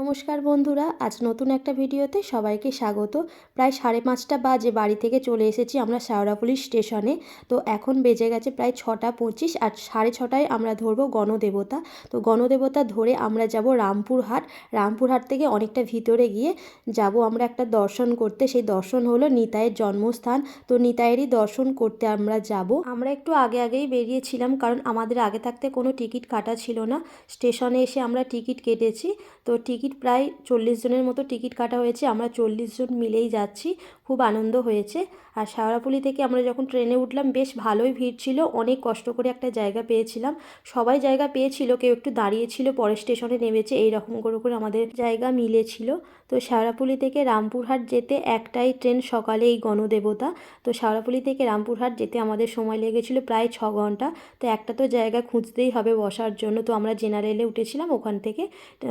নমস্কার বন্ধুরা, আজ নতুন একটা ভিডিওতে সবাইকে স্বাগত। প্রায় সাড়ে পাঁচটা বাজে, বাড়ি থেকে চলে এসেছি আমরা শেওড়াফুলি স্টেশনে। তো এখন বেজে গেছে প্রায় ছটা পঁচিশ, আর সাড়ে ছটায় আমরা ধরবো গণদেবতা। তো গণদেবতা ধরে আমরা যাব রামপুরহাট। রামপুরহাট থেকে অনেকটা ভিতরে গিয়ে যাব আমরা একটা দর্শন করতে। সেই দর্শন হলো নিতাইয়ের জন্মস্থান। তো নিতাইয়েরই দর্শন করতে আমরা যাব। আমরা একটু আগে আগেই বেরিয়েছিলাম, কারণ আমাদের আগে থাকতে কোনো টিকিট কাটা ছিল না। স্টেশনে এসে আমরা টিকিট কেটেছি। তো টিকিট প্রায় চল্লিশ জনের মতো টিকিট কাটা হয়েছে। আমরা চল্লিশ জন মিলেই যাচ্ছি। খুব আনন্দ হয়েছে। আর শাওড়াপুলি থেকে আমরা যখন ট্রেনে উঠলাম, বেশ ভালোই ভিড় ছিল। অনেক কষ্ট করে একটা জায়গা পেয়েছিলাম। সবাই জায়গা পেয়েছিল, কেউ একটু দাঁড়িয়েছিল পরের স্টেশনে নেমেছে এই রকম করে করে আমাদের জায়গা মিলেছিল। তো শাওড়াপুলি থেকে রামপুরহাট যেতে একটাই ট্রেন সকালে এই গণদেবতা। তো শাওড়াপুলি থেকে রামপুরহাট যেতে আমাদের সময় লেগেছিল প্রায় ছ ঘণ্টা। তো একটা তো জায়গা খুঁজতেই হবে বসার জন্য। তো আমরা জেনারেলে উঠেছিলাম ওখান থেকে,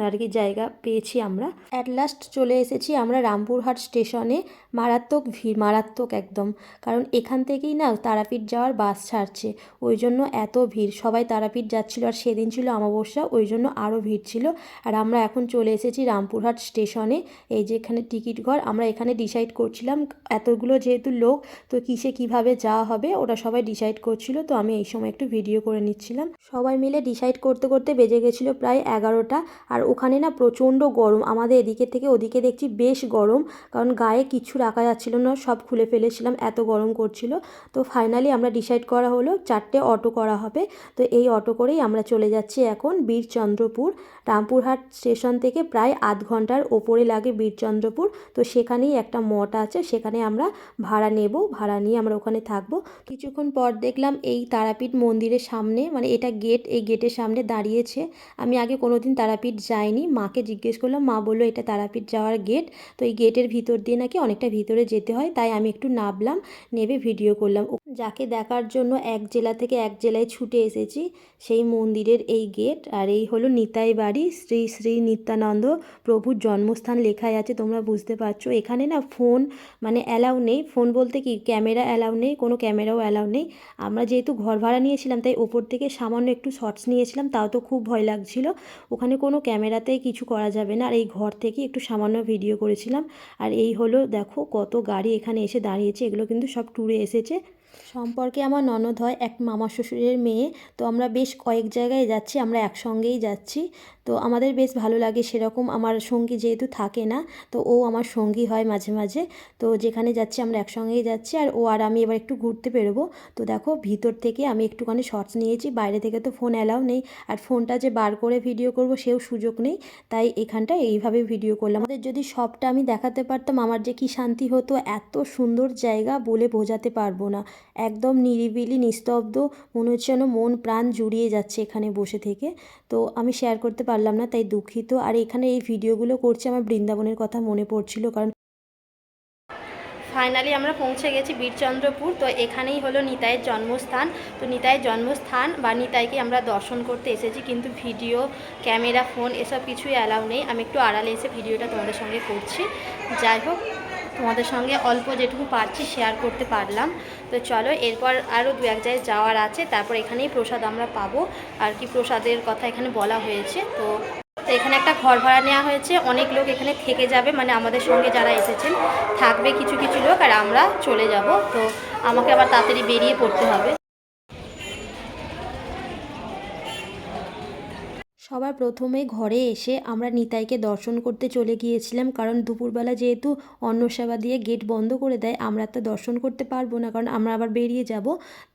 আর কি জায়গা পেয়েছি আমরা। অ্যাট লাস্ট চলে এসেছি আমরা রামপুরহাট স্টেশনে। মারাত্মক ভিড়, মারাত্মক একদম। কারণ এখান থেকেই না তারাপীঠ যাওয়ার বাস ছাড়ছে। ওই জন্য এত ভিড়। সবাই তারাপীঠ যাচ্ছিল আর সেদিন ছিল অমাবস্যা, ওই জন্য আরও ভিড় ছিল। আর আমরা এখন চলে এসেছি রামপুরহাট স্টেশনে। এই যে এখানে টিকিট ঘর, আমরা এখানে ডিসাইড করছিলাম এতগুলো যেহেতু লোক, তো কিসে কীভাবে যাওয়া হবে ওরা সবাই ডিসাইড করছিল। তো আমি এই সময় একটু ভিডিও করে নিচ্ছিলাম। সবাই মিলে ডিসাইড করতে করতে বেজে গেছিল প্রায় এগারোটা। আর ওখানে না প্রচণ্ড গরম। আমাদের এদিকে থেকে ওদিকে দেখছি বেশ গরম। কারণ গায়ে কিছু রাখা যাচ্ছিল না, সব খুলে ফেলেছিলাম এত গরম করছিল। তো ফাইনালি আমরা ডিসাইড করা হলো, চারটে অটো করা হবে। তো এই অটো করেই আমরা চলে যাচ্ছি এখন বীরচন্দ্রপুর। রামপুরহাট স্টেশন থেকে প্রায় আধ ঘণ্টার ওপরে লাগে বীরচন্দ্রপুর। তো সেখানেই একটা মঠ আছে, সেখানে আমরা ভাড়া নেব। ভাড়া নিয়ে আমরা ওখানে থাকব। কিছুক্ষণ পর দেখলাম এই তারাপীঠ মন্দিরের সামনে মানে এটা গেট এই গেটের সামনে দাঁড়িয়েছে। আমি আগে কোনোদিন তারাপীঠ যাইনি। মাকে জিজ্ঞেস করলাম, মা বলল এটা তারাপীঠ যাওয়ার গেট তো এই গেটের ভিতর দিয়ে নাকি অনেকটা ভিতরে যেতে হয়। তাই আমি একটু নামলাম নেবে ভিডিও করলাম। যাকে দেখার জন্য এক জেলা থেকে এক জেলায় ছুটে এসেছি, সেই মন্দিরের এই গেট। আর এই হলো নিতাই বাড়ি, শ্রী শ্রী নিত্যানন্দ প্রভুর জন্মস্থান লেখাই আছে, তোমরা বুঝতে পারছ। এখানে না ফোন মানে অ্যালাউ নেই। ফোন বলতে কি, ক্যামেরা অ্যালাউ নেই, কোনো ক্যামেরাও অ্যালাউ নেই। আমরা যেহেতু ঘর ভাড়া নিয়েছিলাম, তাই ওপর থেকে সামান্য একটু শর্টস নিয়েছিলাম, তাও তো খুব ভয় লাগছিল। ওখানে কোনো ক্যামেরাতেই কিছু করা যাবে না। আর এই ঘর থেকে একটু সামান্য ভিডিও করেছিলাম। আর এই হলো, দেখো কত গাড়ি এখানে এসে দাঁড়িয়েছে। এগুলো কিন্তু সব ট্যুরে এসেছে। সম্পর্কে আমার ননদ হয় এক মামা শ্বশুরের মেয়ে। তো আমরা বেশ কয়েক জায়গায় যাচ্ছি, আমরা একসঙ্গেই যাচ্ছি। তো আমাদের বেশ ভালো লাগে সেরকম, আমার সঙ্গী যেহেতু থাকে না, তো ও আমার সঙ্গী হয় মাঝে মাঝে। তো যেখানে যাচ্ছি আমরা একসঙ্গেই যাচ্ছি, আর ও আর আমি এবার একটু ঘুরতে বেরোবো। তো দেখো, ভিতর থেকে আমি একটুখানি শর্টস নিয়েছি, বাইরে থেকে তো ফোন অ্যালাউ নেই। আর ফোনটা যে বার করে ভিডিও করব সেও সুযোগ নেই, তাই এখানটা এইভাবে ভিডিও করলাম। আমাদের যদি সবটা আমি দেখাতে পারতাম, আমার যে কি শান্তি হতো, এত সুন্দর জায়গা বলে বোঝাতে পারব না। একদম নিরিবিলি, নিস্তব্ধ মনে হচ্ছে যেন মন প্রাণ জুড়িয়ে যাচ্ছে এখানে বসে থেকে। তো আমি শেয়ার করতে পারলাম না, তাই দুঃখিত। আর এখানে এই ভিডিওগুলো করছে আমার বৃন্দাবনের কথা মনে পড়ছিল, কারণ ফাইনালি আমরা পৌঁছে গেছি বীরচন্দ্রপুর। তো এখানেই হলো নিতাইয়ের জন্মস্থান। তো নিতাইয়ের জন্মস্থান বা নিতাইকে আমরা দর্শন করতে এসেছি, কিন্তু ভিডিও, ক্যামেরা, ফোন এসব কিছুই অ্যালাউ নেই। আমি একটু আড়ালে এসে ভিডিওটা তোমাদের সঙ্গে করছি। যাই হোক, তোমাদের সঙ্গে অল্প যেটুকু পারছি শেয়ার করতে পারলাম। তো চলো, এরপর আরও দু এক জায়গায় যাওয়ার আছে। তারপর এখানেই প্রসাদ আমরা পাবো। আর কি প্রসাদের কথা এখানে বলা হয়েছে। তো তো এখানে একটা ঘর ভাড়া নেওয়া হয়েছে। অনেক লোক এখানে থেকে যাবে। মানে আমাদের সঙ্গে যারা এসেছেন, থাকবে কিছু কিছু লোক। আর আমরা চলে যাব। তো আমাকে আবার তাড়াতাড়ি বেরিয়ে পড়তে হবে। সবার প্রথমে ঘরে এসে আমরা নিতাইকে দর্শন করতে চলে গিয়েছিলাম। কারণ দুপুরবেলা যেহেতু অন্নসেবা দিয়ে গেট বন্ধ করে দেয়, আমরা তো দর্শন করতে পারব না। কারণ আমরা আবার বেরিয়ে যাব,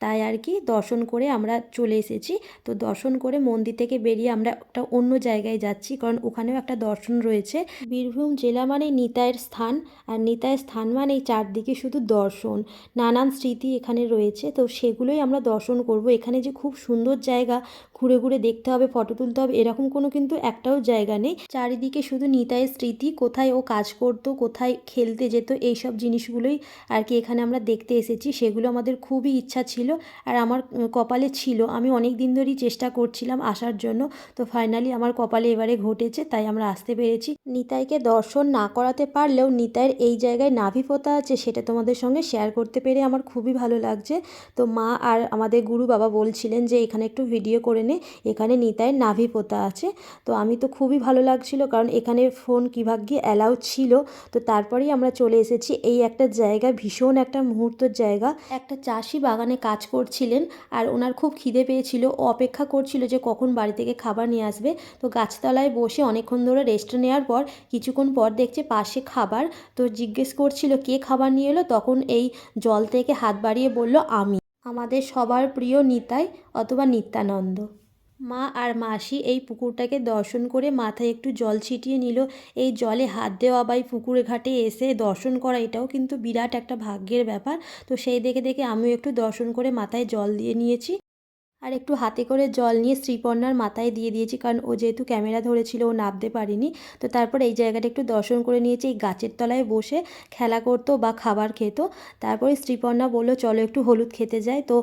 তাই আর কি দর্শন করে আমরা চলে এসেছি। তো দর্শন করে মন্দির থেকে বেরিয়ে আমরা একটা অন্য জায়গায় যাচ্ছি, কারণ ওখানেও একটা দর্শন রয়েছে। বীরভূম জেলা মানে নিতাইয়ের স্থান, আর নিতাইয়ের স্থান মানেই চারদিকে শুধু দর্শন। নানান স্মৃতি এখানে রয়েছে, তো সেগুলোই আমরা দর্শন করব। এখানে যে খুব সুন্দর জায়গা, ঘুরে ঘুরে দেখতে হবে, ফটো তুলতে হবে এরকম কোনো কিন্তু একটাও জায়গা নেই। চারিদিকে শুধু নিতাইয়ের স্মৃতি, কোথায় ও কাজ করতো, কোথায় খেলতে যেত, এইসব জিনিসগুলোই আর কি এখানে আমরা দেখতে এসেছি। সেগুলো আমাদের খুবই ইচ্ছা ছিল আর আমার কপালে ছিল। আমি অনেক দিন ধরেই চেষ্টা করছিলাম আসার জন্য। তো ফাইনালি আমার কপালে এবারে ঘটেছে, তাই আমরা আসতে পেরেছি। নিতাইকে দর্শন না করাতে পারলেও নিতাইয়ের এই জায়গায় নাভি পোতা আছে সেটা তোমাদের সঙ্গে শেয়ার করতে পেরে আমার খুবই ভালো লাগছে। তো মা আর আমাদের গুরু বাবা বলছিলেন যে এখানে একটু ভিডিও করে নে, এখানে নিতাইয়ের নাভি পোতা আছে। তো আমি তো খুবই ভালো লাগছিল কারণ এখানে ফোন কী ভাগ্যে অ্যালাউ ছিল। তো তারপরেই আমরা চলে এসেছি। এই একটা জায়গা, ভীষণ একটা মুহূর্তের জায়গা। একটা চাষি বাগানে কাজ করছিলেন আর ওনার খুব খিদে পেয়েছিল। অপেক্ষা করছিল যে কখন বাড়ি থেকে খাবার নিয়ে আসবে। তো গাছতলায় বসে অনেকক্ষণ ধরে রেস্ট নেওয়ার পর কিছুক্ষণ পর দেখছে পাশে খাবার। তো জিজ্ঞেস করছিল, কে খাবার নিয়ে এলো? তখন এই জল থেকে হাত বাড়িয়ে বলল, আমি। আমাদের সবার প্রিয় নিতাই অথবা নিত্যানন্দ। মা আর মাসি এই পুকুরটাকে দর্শন করে মাথায় একটু জল ছিটিয়ে নিল। এই জলে হাত দেওয়া বা এই পুকুরে ঘাটে এসে দর্শন করা এটাও কিন্তু বিরাট একটা ভাগ্যের ব্যাপার। তো সেই দেখে দেখে আমিও একটু দর্শন করে মাথায় জল দিয়ে নিয়েছি। আর একটু হাতে করে জল নিয়ে শ্রীপর্ণার মাথায় দিয়ে দিয়েছি, কারণ ও যেহেতু ক্যামেরা ধরেছিল, ও নামতে পারিনি। তো তারপর এই জায়গাটা একটু দর্শন করে নিয়েছি, এই গাছের তলায় বসে খেলা করতো বা খাবার খেত। তারপরে শ্রীপর্ণা বলল, চলো একটু হলুদ খেতে যাই। তো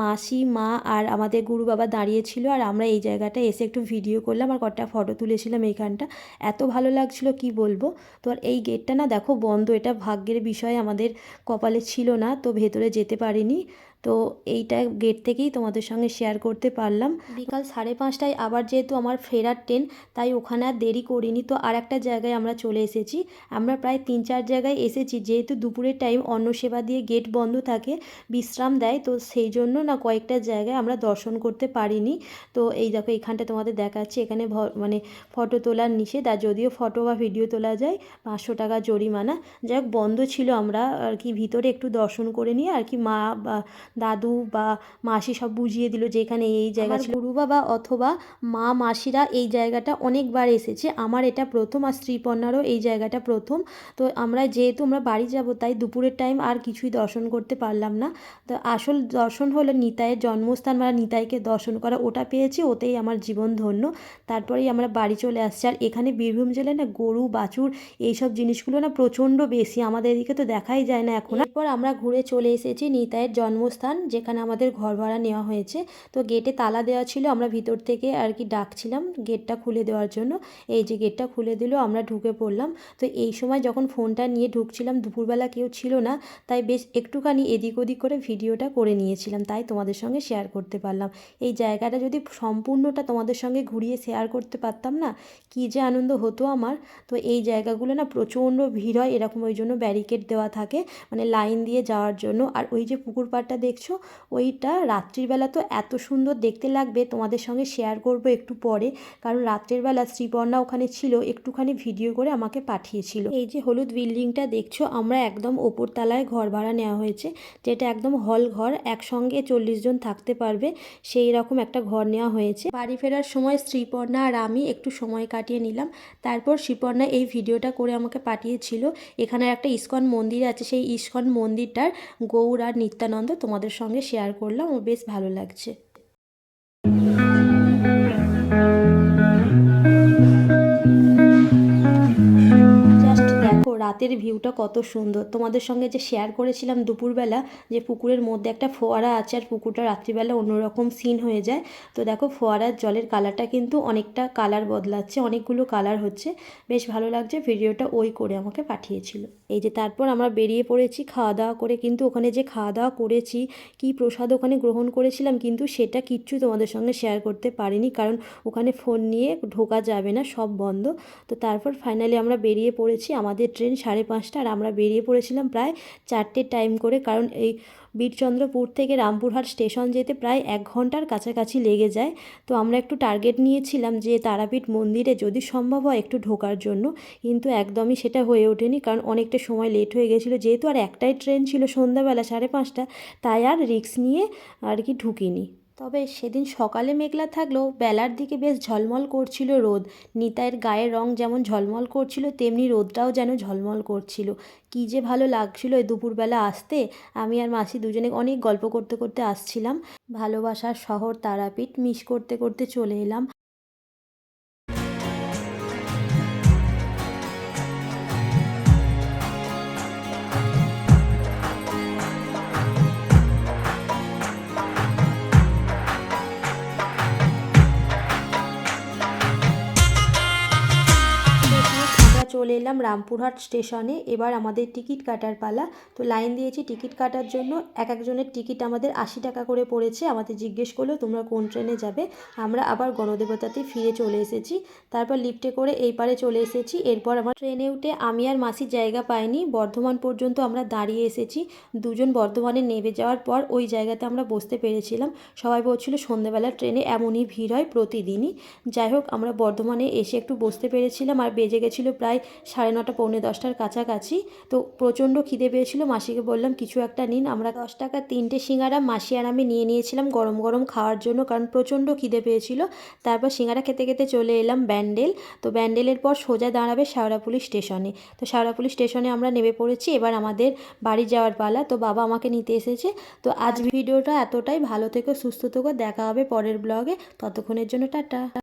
মাসি, মা আর আমাদের গুরু বাবা দাঁড়িয়েছিল আর আমরা এই জায়গাটা এসে একটু ভিডিও করলাম আর কটা ফটো তুলেছিলাম এইখানটা। এত ভালো লাগছিল, কি বলব? তো আর এই গেটটা না, দেখো বন্ধ, এটা ভাগ্যের বিষয়, আমাদের কপালে ছিল না, তো ভেতরে যেতে পারিনি। তো এইটা গেট থেকেই তোমাদের সঙ্গে শেয়ার করতে পারলাম। বিকাল সাড়ে পাঁচটায় আবার যেহেতু আমার ফেরার ট্রেন তাই ওখানে আর দেরি করিনি। তো আর একটা জায়গায় আমরা চলে এসেছি। আমরা প্রায় তিন চার জায়গায় এসেছি। যেহেতু দুপুরের টাইম অন্ন সেবা দিয়ে গেট বন্ধ থাকে, বিশ্রাম দেয়, তো সেই জন্য না কয়েকটা জায়গায় আমরা দর্শন করতে পারিনি। তো এই দেখো, এখানটা তোমাদের দেখাচ্ছি। এখানে মানে ফটো তোলার নিষেধ, আর যদিও ফটো বা ভিডিও তোলা যায়, পাঁচশো টাকা জরিমানা। যাই বন্ধ ছিল আমরা, আর কি ভিতরে একটু দর্শন করে নিয়ে, আর কি মা বা দাদু বা মাসি সব বুঝিয়ে দিল যে এখানে এই জায়গা ছিল। গুরু বাবা অথবা মা মাসিরা এই জায়গাটা অনেকবার এসেছে। আমার এটা প্রথম আর শ্রীপর্ণারও এই জায়গাটা প্রথম। তো আমরা যেহেতু আমরা বাড়ি যাব তাই দুপুরের টাইম আর কিছুই দর্শন করতে পারলাম না। তো আসল দর্শন হলো নিতাইয়ের জন্মস্থান মানে নিতাইকে দর্শন করা। ওটা পেয়েছি ওতেই আমার জীবন ধন্য। তারপরেই আমরা বাড়ি চলে আসছি। আর এখানে বীরভূম জেলায় না গরু বাছুর এইসব জিনিসগুলো না প্রচণ্ড বেশি। আমাদের এদিকে তো দেখাই যায় না এখন। এরপর আমরা ঘুরে চলে এসেছি নিতাইয়ের জন্মস্থান যেখানে আমাদের ঘর ভাড়া নেওয়া হয়েছে। তো গেটে তালা দেওয়া ছিল, আমরা ভিতর থেকে আর কি ডাকছিলাম গেটটা খুলে দেওয়ার জন্য। এই যে গেটটা খুলে দিল, আমরা ঢুকে পড়লাম। তো এই সময় যখন ফোনটা নিয়ে ঢুকছিলাম, দুপুরবেলা কেউ ছিল না, তাই বেশ একটুখানি এদিক ওদিক করে ভিডিওটা করে নিয়েছিলাম। তাই তোমাদের সঙ্গে শেয়ার করতে পারলাম। এই জায়গাটা যদি সম্পূর্ণটা তোমাদের সঙ্গে ঘুরিয়ে শেয়ার করতে পারতাম না, কী যে আনন্দ হতো আমার। তো এই জায়গাগুলো না প্রচণ্ড ভিড় হয়, এরকম ওই জন্য ব্যারিকেড দেওয়া থাকে মানে লাইন দিয়ে যাওয়ার জন্য। আর ওই যে পুকুর পাড়টা দেখছ? ওইটা রাত্রিবেলা তো এত সুন্দর দেখতে লাগবে। তোমাদের সঙ্গে শেয়ার করব একটু পরে। কারণ রাত্রের বেলা শ্রীপর্ণা ওখানে ছিল, একটুখানি ভিডিও করে আমাকে পাঠিয়েছিল। এই যে হলুদ বিল্ডিংটা দেখছ? আমরা একদম ওপর তলায় ঘর ভাড়া নেওয়া হয়েছে। যেটা একদম হল ঘর, একসঙ্গে চল্লিশ জন থাকতে পারবে। সেই রকম একটা ঘর নেওয়া হয়েছে। বাড়ি ফেরার সময় শ্রীপর্ণা আর আমি একটু সময় কাটিয়ে নিলাম। তারপর শ্রীপর্ণা এই ভিডিওটা করে আমাকে পাঠিয়েছিল। এখানে একটা ইস্কন মন্দির আছে। সেই ইস্কন মন্দিরটার গৌর আর নিত্যানন্দ তোমাদের সঙ্গে শেয়ার করলাম ও বেশ ভালো লাগছে। রাতের ভিউটা কত সুন্দর। তোমাদের সঙ্গে যে শেয়ার করেছিলাম দুপুরবেলা যে পুকুরের মধ্যে একটা ফোয়ারা আছে আর পুকুরটা রাত্রিবেলা অন্যরকম সিন হয়ে যায়। তো দেখো ফোয়ারার জলের কালারটা কিন্তু অনেকটা কালার বদলাচ্ছে, অনেকগুলো কালার হচ্ছে। বেশ ভালো লাগছে ভিডিওটা ওই করে আমাকে পাঠিয়েছিল। এই যে তারপর আমরা বেরিয়ে পড়েছি খাওয়া দাওয়া করে কিন্তু ওখানে যে খাওয়া দাওয়া করেছি, কি প্রসাদ ওখানে গ্রহণ করেছিলাম কিন্তু সেটা কিচ্ছু তোমাদের সঙ্গে শেয়ার করতে পারিনি কারণ ওখানে ফোন নিয়ে ঢোকা যাবে না, সব বন্ধ। তো তারপর ফাইনালি আমরা বেরিয়ে পড়েছি, আমাদের ট্রেন সাড়ে পাঁচটা আর আমরা বেরিয়ে পড়েছিলাম প্রায় চারটের টাইম করে। কারণ এই বীরচন্দ্রপুর থেকে রামপুরহাট স্টেশন যেতে প্রায় এক ঘণ্টার কাছাকাছি লেগে যায়। তো আমরা একটু টার্গেট নিয়েছিলাম যে তারাপীঠ মন্দিরে যদি সম্ভব হয় একটু ঢোকার জন্য। কিন্তু একদমই সেটা হয়ে ওঠেনি কারণ অনেকটা সময় লেট হয়ে গেছিল। যেহেতু আর একটাই ট্রেন ছিল সন্ধ্যাবেলা সাড়ে পাঁচটা, তাই আর রিক্স নিয়ে আর কি ঢুকিনি। তবে সেদিন সকালে মেঘলা থাকলেও বেলার দিকে বেশ ঝলমল করছিল রোদ। নিতাইয়ের গায়ের রং যেমন ঝলমল করছিল, তেমনি রোদটাও যেন ঝলমল করছিল। কী যে ভালো লাগছিল দুপুরবেলা আসতে। আমি আর মাসি দুজনে অনেক গল্প করতে করতে আসছিলাম। ভালোবাসার শহর তারাপীঠ মিস করতে করতে চলে এলাম। চলে এলাম রামপুরহাট স্টেশনে। এবার আমাদের টিকিট কাটার পালা। তো লাইন দিয়েছি টিকিট কাটার জন্য। এক একজনের টিকিট আমাদের আশি টাকা করে পড়েছে। আমাদের জিজ্ঞেস করল, তোমরা কোন ট্রেনে যাবে? আমরা আবার গণদেবতাতে ফিরে চলে এসেছি। তারপর লিফটে করে এই পারে চলে এসেছি। এরপর আমার ট্রেনে উঠে আমি আর মাসির জায়গা পাইনি। বর্ধমান পর্যন্ত আমরা দাঁড়িয়ে এসেছি। দুজন বর্ধমানে নেমে যাওয়ার পর ওই জায়গাতে আমরা বসতে পেরেছিলাম। সবাই বলছিল সন্ধ্যেবেলা ট্রেনে এমনই ভিড় হয় প্রতিদিনই। যাই হোক, আমরা বর্ধমানে এসে একটু বসতে পেরেছিলাম। আর বেজে গেছিল প্রায় সাড়ে নটা, পৌনে দশটার কাছাকাছি। তো প্রচণ্ড খিদে পেয়েছিল, মাসিকে বললাম, কিছু একটা নিন, আমরা দশ টাকা, তিনটে সিঙ্গারা মাসি আর আমি নিয়ে নিয়েছিলাম গরম গরম খাওয়ার জন্য, কারণ প্রচণ্ড খিদে পেয়েছিল। তারপর সিঙ্গারা খেতে খেতে চলে এলাম ব্যান্ডেল। তো ব্যান্ডেলের পর সোজা দাঁড়াবে শেওড়াপুলি স্টেশনে। তো শেওড়াপুলি স্টেশনে আমরা নেমে পড়েছি, এবার আমাদের বাড়ি যাওয়ার পালা। তো বাবা আমাকে নিতে এসেছে। তো আজ ভিডিওটা এতটাই, ভালো থেকো, সুস্থ থেকো, দেখা হবে পরের ব্লগে। ততক্ষণের জন্য টাটা।